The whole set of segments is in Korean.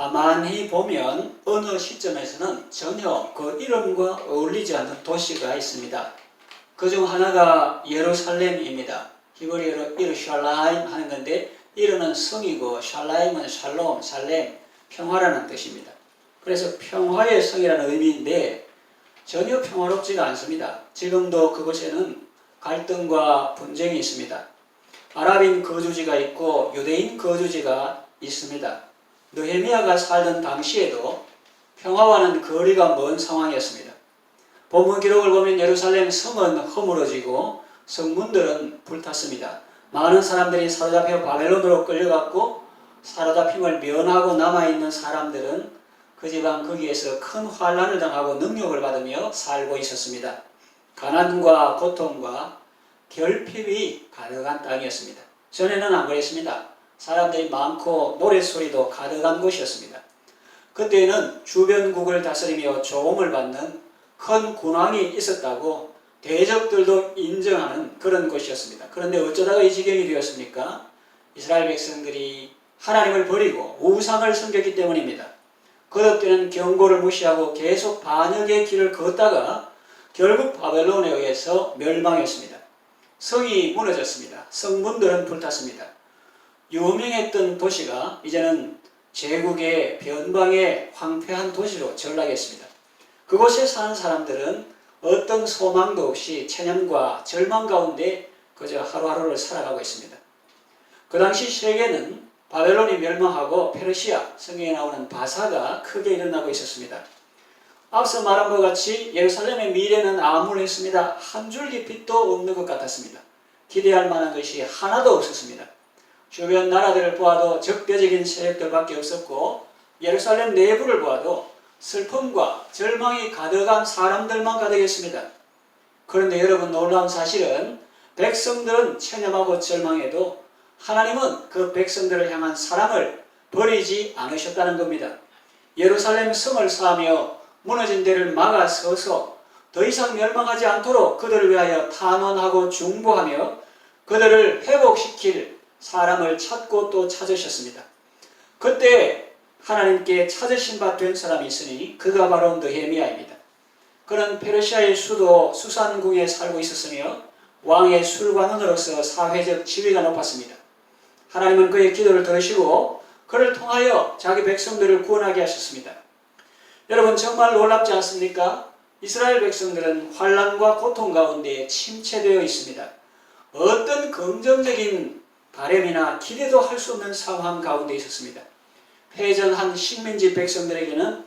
가만히 보면 어느 시점에서는 전혀 그 이름과 어울리지 않는 도시가 있습니다. 그 중 하나가 예루살렘입니다. 히브리어로 이르샬라임 하는 건데 이르는 성이고 샬라임은 샬롬, 살렘, 평화라는 뜻입니다. 그래서 평화의 성이라는 의미인데 전혀 평화롭지가 않습니다. 지금도 그곳에는 갈등과 분쟁이 있습니다. 아랍인 거주지가 있고 유대인 거주지가 있습니다. 느헤미야가 살던 당시에도 평화와는 거리가 먼 상황이었습니다. 본문 기록을 보면 예루살렘 성은 허물어지고 성문들은 불탔습니다. 많은 사람들이 사로잡혀 바벨론으로 끌려갔고 사로잡힘을 면하고 남아있는 사람들은 그 지방 거기에서 큰 환란을 당하고 능력을 받으며 살고 있었습니다. 가난과 고통과 결핍이 가득한 땅이었습니다. 전에는 안 그랬습니다. 사람들이 많고 노랫소리도 가득한 곳이었습니다. 그때는 주변국을 다스리며 조공을 받는 큰 군왕이 있었다고 대적들도 인정하는 그런 곳이었습니다. 그런데 어쩌다가 이 지경이 되었습니까? 이스라엘 백성들이 하나님을 버리고 우상을 섬겼기 때문입니다. 거듭되는 경고를 무시하고 계속 반역의 길을 걷다가 결국 바벨론에 의해서 멸망했습니다. 성이 무너졌습니다. 성문들은 불탔습니다. 유명했던 도시가 이제는 제국의 변방의 황폐한 도시로 전락했습니다. 그곳에 사는 사람들은 어떤 소망도 없이 체념과 절망 가운데 그저 하루하루를 살아가고 있습니다. 그 당시 세계는 바벨론이 멸망하고 페르시아, 성경에 나오는 바사가 크게 일어나고 있었습니다. 앞서 말한 것 같이 예루살렘의 미래는 암울했습니다. 한 줄기 빛도 없는 것 같았습니다. 기대할 만한 것이 하나도 없었습니다. 주변 나라들을 보아도 적대적인 세력들밖에 없었고 예루살렘 내부를 보아도 슬픔과 절망이 가득한 사람들만 가득했습니다. 그런데 여러분 놀라운 사실은 백성들은 체념하고 절망해도 하나님은 그 백성들을 향한 사랑을 버리지 않으셨다는 겁니다. 예루살렘 성을 쌓으며 무너진 데를 막아서서 더 이상 멸망하지 않도록 그들을 위하여 탄원하고 중보하며 그들을 회복시킬 사람을 찾고 또 찾으셨습니다. 그때 하나님께 찾으신 바 된 사람이 있으니 그가 바로 느헤미야입니다. 그는 페르시아의 수도 수산궁에 살고 있었으며 왕의 술관원으로서 사회적 지위가 높았습니다. 하나님은 그의 기도를 들으시고 그를 통하여 자기 백성들을 구원하게 하셨습니다. 여러분 정말 놀랍지 않습니까? 이스라엘 백성들은 환란과 고통 가운데 침체되어 있습니다. 어떤 긍정적인 바램이나 기대도 할 수 없는 상황 가운데 있었습니다. 패전한 식민지 백성들에게는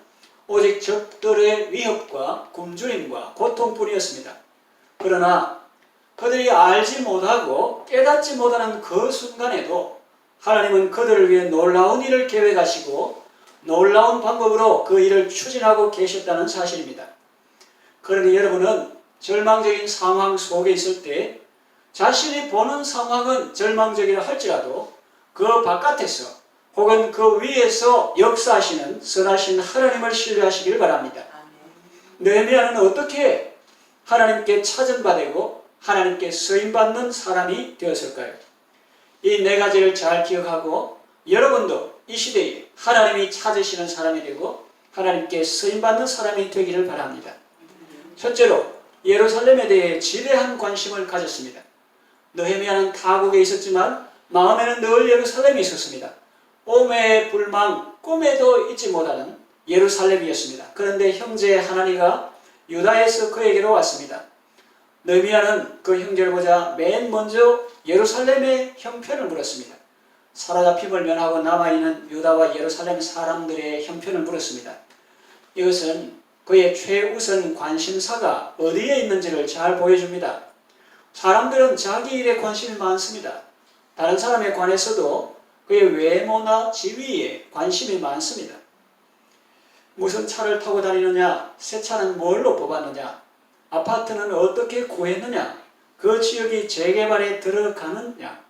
오직 적들의 위협과 굶주림과 고통뿐이었습니다. 그러나 그들이 알지 못하고 깨닫지 못하는 그 순간에도 하나님은 그들을 위해 놀라운 일을 계획하시고 놀라운 방법으로 그 일을 추진하고 계셨다는 사실입니다. 그런데 여러분은 절망적인 상황 속에 있을 때 자신이 보는 상황은 절망적이라 할지라도 그 바깥에서 혹은 그 위에서 역사하시는 선하신 하나님을 신뢰하시길 바랍니다. 느헤미야는 어떻게 하나님께 되고 하나님께 쓰임 받는 사람이 되었을까요? 이 네 가지를 잘 기억하고 여러분도 이 시대에 하나님이 찾으시는 사람이 되고 하나님께 쓰임 받는 사람이 되기를 바랍니다. 첫째로 예루살렘에 대해 지대한 관심을 가졌습니다. 느헤미야는 타국에 있었지만 마음에는 늘 예루살렘이 있었습니다. 오매의 불망, 꿈에도 잊지 못하는 예루살렘이었습니다. 그런데 형제 하나니가 유다에서 그에게로 왔습니다. 느헤미야는 그 형제를 보자 맨 먼저 예루살렘의 형편을 물었습니다. 사로잡힘을 면하고 남아있는 유다와 예루살렘 사람들의 형편을 물었습니다. 이것은 그의 최우선 관심사가 어디에 있는지를 잘 보여줍니다. 사람들은 자기 일에 관심이 많습니다. 다른 사람에 관해서도 그의 외모나 지위에 관심이 많습니다. 무슨 차를 타고 다니느냐, 새 차는 뭘로 뽑았느냐, 아파트는 어떻게 구했느냐, 그 지역이 재개발에 들어가느냐,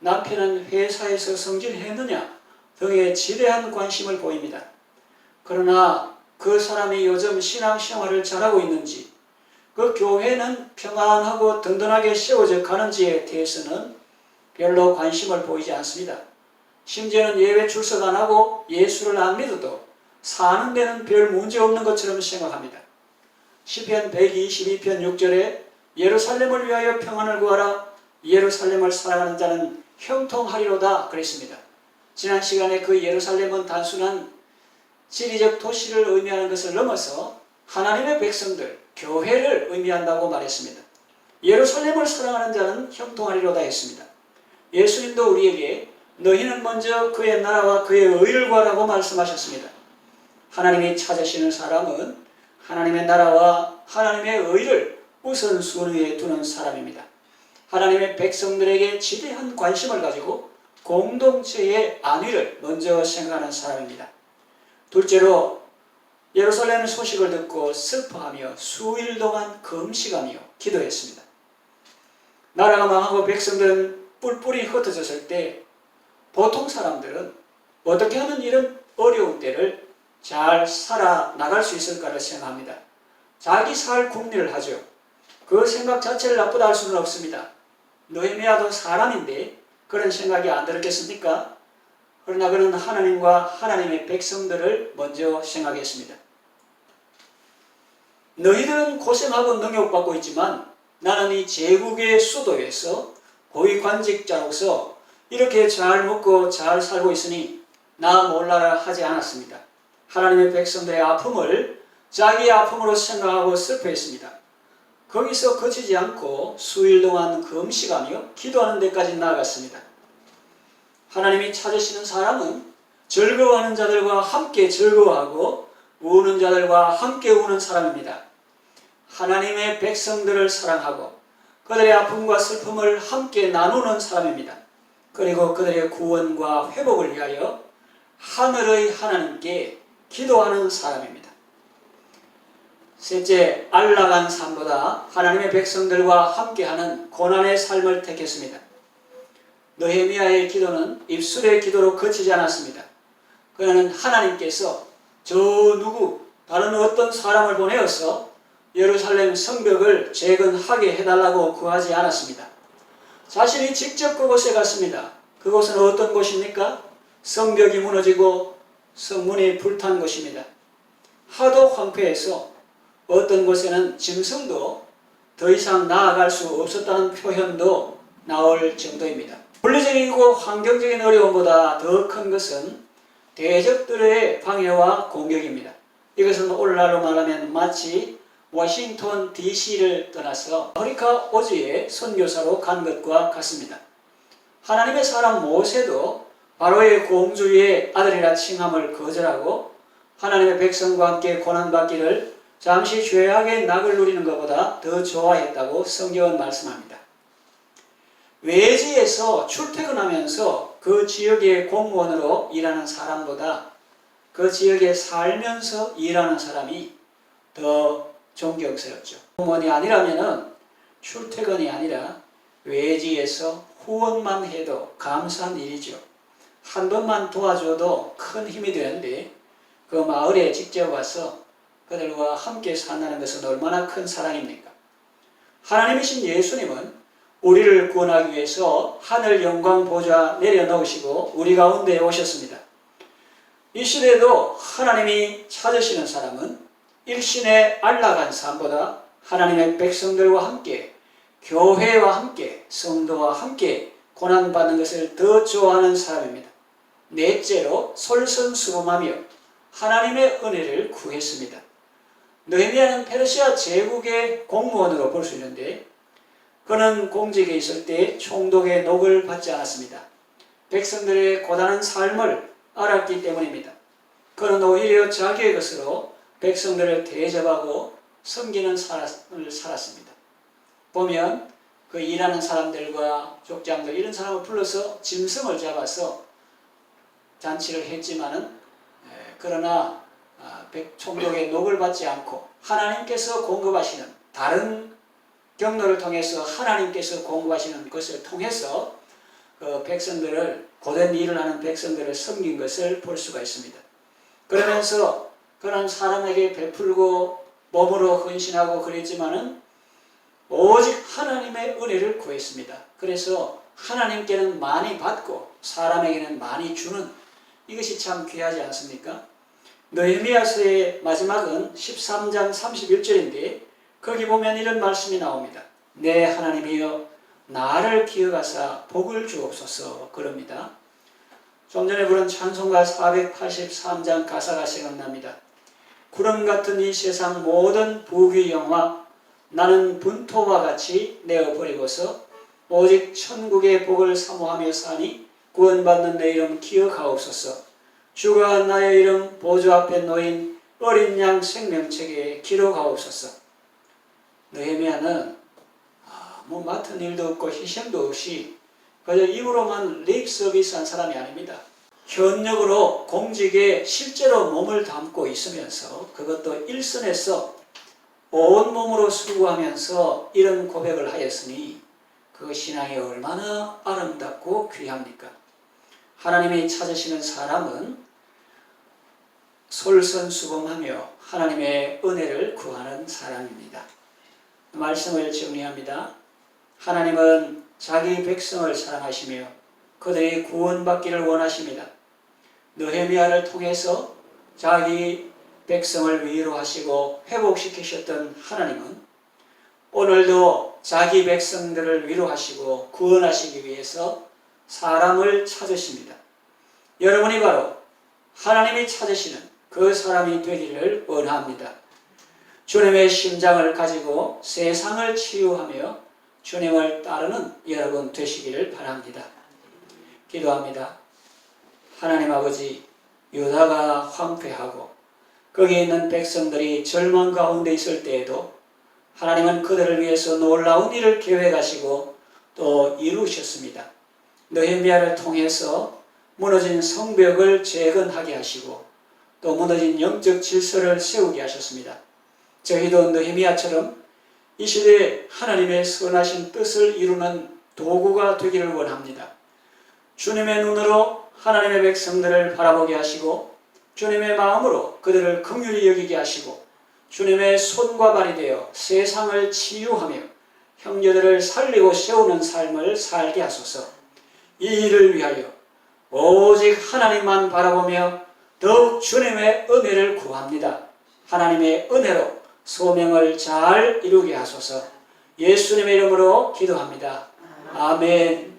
남편은 회사에서 성질했느냐 등에 지대한 관심을 보입니다. 그러나 그 사람이 요즘 신앙생활을 잘하고 있는지, 그 교회는 평안하고 든든하게 세워져 가는지에 대해서는 별로 관심을 보이지 않습니다. 심지어는 예배 출석 안 하고 예수를 안 믿어도 사는 데는 별 문제 없는 것처럼 생각합니다. 시편 122편 6절에 예루살렘을 위하여 평안을 구하라 예루살렘을 사랑하는 자는 형통하리로다 그랬습니다. 지난 시간에 그 예루살렘은 단순한 지리적 도시를 의미하는 것을 넘어서 하나님의 백성들, 교회를 의미한다고 말했습니다. 예루살렘을 사랑하는 자는 형통하리로다 했습니다. 예수님도 우리에게 너희는 먼저 그의 나라와 그의 의를 구하라고 말씀하셨습니다. 하나님이 찾으시는 사람은 하나님의 나라와 하나님의 의를 우선순위에 두는 사람입니다. 하나님의 백성들에게 지대한 관심을 가지고 공동체의 안위를 먼저 생각하는 사람입니다. 둘째로 예루살렘 소식을 듣고 슬퍼하며 수일 동안 금식하며 기도했습니다. 나라가 망하고 백성들은 뿔뿔이 흩어졌을 때 보통 사람들은 어떻게 하면 이런 어려운 때를 잘 살아 나갈 수 있을까를 생각합니다. 자기 살 궁리를 하죠. 그 생각 자체를 나쁘다 할 수는 없습니다. 노예미야도 사람인데 그런 생각이 안 들었겠습니까? 그러나 그는 하나님과 하나님의 백성들을 먼저 생각했습니다. 너희들은 고생하고 능욕받고 있지만 나는 이 제국의 수도에서 고위관직자로서 이렇게 잘 먹고 잘 살고 있으니 나 몰라라 하지 않았습니다. 하나님의 백성들의 아픔을 자기의 아픔으로 생각하고 슬퍼했습니다. 거기서 그치지 않고 수일 동안 금식하며 기도하는 데까지 나아갔습니다. 하나님이 찾으시는 사람은 즐거워하는 자들과 함께 즐거워하고 우는 자들과 함께 우는 사람입니다. 하나님의 백성들을 사랑하고 그들의 아픔과 슬픔을 함께 나누는 사람입니다. 그리고 그들의 구원과 회복을 위하여 하늘의 하나님께 기도하는 사람입니다. 셋째, 안락한 삶보다 하나님의 백성들과 함께하는 고난의 삶을 택했습니다. 느헤미야의 기도는 입술의 기도로 그치지 않았습니다. 그는 하나님께서 저 누구 다른 어떤 사람을 보내어서 예루살렘 성벽을 재건하게 해달라고 구하지 않았습니다. 자신이 직접 그곳에 갔습니다. 그곳은 어떤 곳입니까? 성벽이 무너지고 성문이 불탄 곳입니다. 하도 황폐해서 어떤 곳에는 짐승도 더 이상 나아갈 수 없었다는 표현도 나올 정도입니다. 물리적이고 환경적인 어려움보다 더 큰 것은 대적들의 방해와 공격입니다. 이것은 오늘날로 말하면 마치 워싱턴 DC를 떠나서 아프리카 오지에 선교사로 간 것과 같습니다. 하나님의 사람 모세도 바로의 공주의 아들이라 칭함을 거절하고 하나님의 백성과 함께 고난받기를 잠시 죄악의 낙을 누리는 것보다 더 좋아했다고 성경은 말씀합니다. 외지에서 출퇴근하면서 그 지역의 공무원으로 일하는 사람보다 그 지역에 살면서 일하는 사람이 더 존경스럽죠. 공무원이 아니라면은 출퇴근이 아니라 외지에서 후원만 해도 감사한 일이죠. 한 번만 도와줘도 큰 힘이 되는데 그 마을에 직접 와서 그들과 함께 산다는 것은 얼마나 큰 사랑입니까? 하나님이신 예수님은 우리를 구원하기 위해서 하늘 영광 보좌 내려놓으시고 우리 가운데 오셨습니다. 이 시대에도 하나님이 찾으시는 사람은 일신의 안락한 삶보다 하나님의 백성들과 함께 교회와 함께 성도와 함께 고난받는 것을 더 좋아하는 사람입니다. 넷째로 솔선수범하며 하나님의 은혜를 구했습니다. 느헤미야는 페르시아 제국의 공무원으로 볼 수 있는데 그는 공직에 있을 때 총독의 녹을 받지 않았습니다. 백성들의 고단한 삶을 알았기 때문입니다. 그는 오히려 자기의 것으로 백성들을 대접하고 섬기는 삶을 살았습니다. 보면 그 일하는 사람들과 족장들 이런 사람을 불러서 짐승을 잡아서 잔치를 했지만은 그러나 아, 총독의 녹을 받지 않고 하나님께서 공급하시는 다른 경로를 통해서 하나님께서 공급하시는 것을 통해서 그 백성들을 고된 일을 하는 백성들을 섬긴 것을 볼 수가 있습니다. 그러면서 그런 사람에게 베풀고 몸으로 헌신하고 그랬지만은 오직 하나님의 은혜를 구했습니다. 그래서 하나님께는 많이 받고 사람에게는 많이 주는 이것이 참 귀하지 않습니까? 느헤미야서의 마지막은 13장 31절인데 거기 보면 이런 말씀이 나옵니다. 내 하나님이여 나를 기억하사 복을 주옵소서 그럽니다. 좀 전에 부른 찬송가 483장 가사가 생각납니다. 구름 같은 이 세상 모든 부귀 영화 나는 분토와 같이 내어버리고서 오직 천국의 복을 사모하며 사니 구원받는 내 이름 기억하옵소서. 주가 나의 이름 보좌 앞에 놓인 어린 양 생명책에 기록하옵소서. 느헤미야는 아무 맡은 일도 없고 희생도 없이 그저 입으로만 립 서비스한 사람이 아닙니다. 현역으로 공직에 실제로 몸을 담고 있으면서 그것도 일선에서 온몸으로 수고하면서 이런 고백을 하였으니 그 신앙이 얼마나 아름답고 귀합니까? 하나님이 찾으시는 사람은 솔선수범하며 하나님의 은혜를 구하는 사람입니다. 말씀을 정리합니다. 하나님은 자기 백성을 사랑하시며 그들이 구원받기를 원하십니다. 느헤미야를 통해서 자기 백성을 위로하시고 회복시키셨던 하나님은 오늘도 자기 백성들을 위로하시고 구원하시기 위해서 사람을 찾으십니다. 여러분이 바로 하나님이 찾으시는 그 사람이 되기를 원합니다. 주님의 심장을 가지고 세상을 치유하며 주님을 따르는 여러분 되시기를 바랍니다. 기도합니다. 하나님 아버지, 유다가 황폐하고 거기에 있는 백성들이 절망 가운데 있을 때에도 하나님은 그들을 위해서 놀라운 일을 계획하시고 또 이루셨습니다. 느헤미야를 통해서 무너진 성벽을 재건하게 하시고 또 무너진 영적 질서를 세우게 하셨습니다. 저희도 느헤미야처럼 이 시대에 하나님의 선하신 뜻을 이루는 도구가 되기를 원합니다. 주님의 눈으로 하나님의 백성들을 바라보게 하시고 주님의 마음으로 그들을 긍휼히 여기게 하시고 주님의 손과 발이 되어 세상을 치유하며 형제들을 살리고 세우는 삶을 살게 하소서. 이 일을 위하여 오직 하나님만 바라보며 더욱 주님의 은혜를 구합니다. 하나님의 은혜로 소명을 잘 이루게 하소서. 예수님의 이름으로 기도합니다. 아멘.